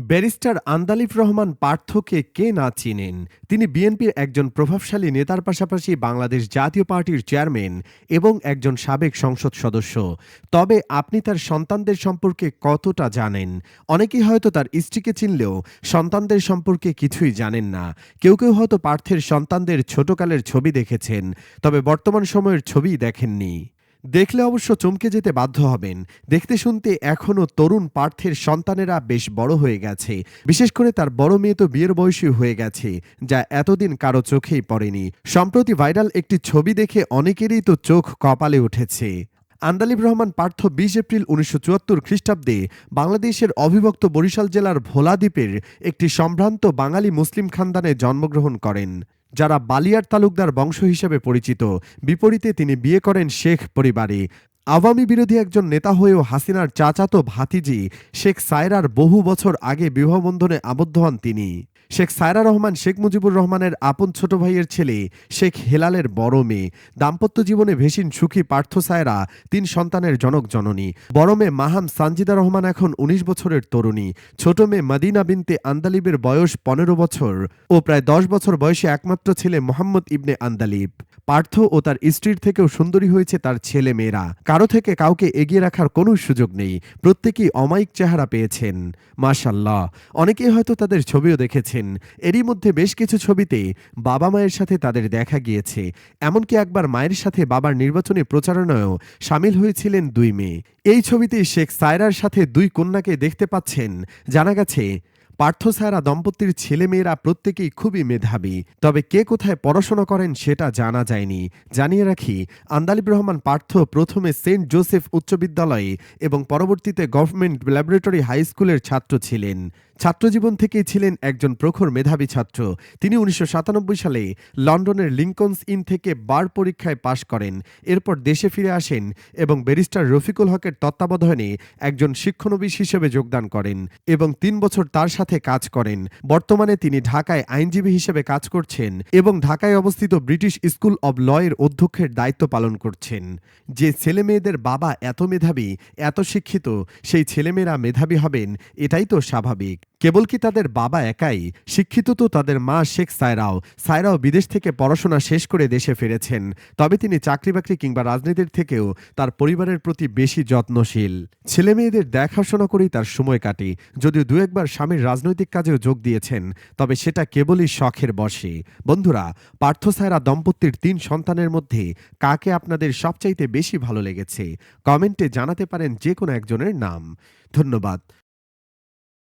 Barrister Andalif Rahman পার্থকে কে না চিনেন? তিনি বিএনপির একজন প্রভাবশালী নেতার পাশাপাশি বাংলাদেশ জাতীয় পার্টির চেয়ারম্যান এবং একজন সাবেক সংসদ সদস্য। তবে আপনি তার সন্তানদের সম্পর্কে কতটা জানেন? অনেকেই হয়তো তার স্ত্রীকে চিনলেও সন্তানদের সম্পর্কে কিছুই জানেন না। কেউ কেউ হয়তো পার্থের সন্তানদের ছোটকালের ছবি দেখেছেন, তবে বর্তমান সময়ের ছবি দেখেননি। দেখলে অবশ্য চমকে যেতে বাধ্য হবেন। দেখতে শুনতে এখনও তরুণ পার্থের সন্তানেরা বেশ বড় হয়ে গেছে। বিশেষ করে তার বড় মেয়ে তো বিয়ের বয়সী হয়ে গেছে, যা এতদিন কারও চোখেই পড়েনি। সম্প্রতি ভাইরাল একটি ছবি দেখে অনেকেরই তো চোখ কপালে উঠেছে। আন্দালিব রহমান পার্থ বিশ এপ্রিল উনিশশো চুয়াত্তর খ্রিস্টাব্দে বাংলাদেশের অবিভক্ত বরিশাল জেলার ভোলা দ্বীপের একটি সম্ভ্রান্ত বাঙালি মুসলিম খানদানে জন্মগ্রহণ করেন। যারা বালিয়ার তালুকদার বংশ হিসেবে পরিচিত। বিপরীতে তিনি বিয়ে করেন শেখ পরিবারে। আওয়ামী বিরোধী একজন নেতা হয়েও হাসিনার চাচাতো ভাতিজি শেখ সায়রার বহু বছর আগে বিবাহবন্ধনে আবদ্ধ হন তিনি। শেখ সায়রা রহমান, শেখ মুজিবুর রহমানের আপন ছোট ভাইয়ের ছেলে, শেখ হেলালের বড় মেয়ে। দাম্পত্য জীবনে ভেসিন সুখী পার্থ সায়রা, তিন সন্তানের জনক জননী। বড় মেয়ে মাহাম সানজিদা রহমান এখন ১৯ বছরের তরুণী। ছোট মেয়ে মাদিনা বিনতে আন্দালিবের বয়স পনেরো বছর ও প্রায় দশ বছর বয়সে একমাত্র ছেলে মোহাম্মদ ইবনে আন্দালিব। পার্থ ও তার স্ত্রীর থেকেও সুন্দরী হয়েছে তার ছেলে মেয়েরা। কারও থেকে কাউকে এগিয়ে রাখার কোনো সুযোগ নেই। প্রত্যেকেই অমায়িক চেহারা পেয়েছেন। মাশাল্লাহ অনেকেই হয়তো তাদের ছবিও দেখেছেন। এরই মধ্যে বেশ কিছু ছবিতে বাবা মায়ের সাথে তাদের দেখা গিয়েছে। এমনকি একবার মায়ের সাথে বাবার নির্বাচনী প্রচারণায়ও সামিল হয়েছিলেন দুই মেয়ে। এই ছবিতে শেখ সায়রার সাথে দুই কন্যাকে দেখতে পাচ্ছেন। জানা গেছে পার্থ সায়রা দম্পতির ছেলেমেয়েরা প্রত্যেকেই খুবই মেধাবী। তবে কে কোথায় পড়াশোনা করেন সেটা জানা যায়নি। জানিয়ে রাখি, আন্দালিব রহমান পার্থ প্রথমে সেন্ট জোসেফ উচ্চ বিদ্যালয়ে এবং পরবর্তীতে গভর্নমেন্ট ল্যাবরেটরি হাই স্কুলের ছাত্র ছিলেন। ছাত্রজীবন থেকেই ছিলেন একজন প্রখর মেধাবী ছাত্র। তিনি উনিশশো সাতানব্বই সালে লন্ডনের লিঙ্কনস ইন থেকে বার পরীক্ষায় পাশ করেন। এরপর দেশে ফিরে আসেন এবং ব্যারিস্টার রফিকুল হকের তত্ত্বাবধানে একজন শিক্ষানবিশ হিসেবে যোগদান করেন এবং তিন বছর তার সাথে কাজ করেন। বর্তমানে তিনি ঢাকায় আইনজীবী হিসেবে কাজ করছেন এবং ঢাকায় অবস্থিত ব্রিটিশ স্কুল অব লয়ের অধ্যক্ষের দায়িত্ব পালন করছেন। যে ছেলে মেয়েদের বাবা এত মেধাবী, এত শিক্ষিত, সেই ছেলেমেয়েরা মেধাবী হবেন, এটাই তো স্বাভাবিক। কেবল কি তাদের বাবা একাই? শিক্ষিত তো তাদের মা শেখ সায়রাও সায়রাও বিদেশ থেকে পড়াশোনা শেষ করে দেশে ফিরেছেন। তবে তিনি চাকরি বাকরি কিংবা রাজনীতির থেকেও তার পরিবারের প্রতি বেশি যত্নশীল। ছেলে মেয়েদের দেখাশোনা করেই তার সময় কাটে। যদিও দু একবার স্বামীর রাজনৈতিক কাজেও যোগ দিয়েছেন, তবে সেটা কেবলই শখের বসে বন্ধুরা, পার্থ সায়রা দম্পতির তিন সন্তানের মধ্যে কাকে আপনাদের সবচাইতে বেশি ভালো লেগেছে? কমেন্টে জানাতে পারেন যে কোনো একজনের নাম। ধন্যবাদ।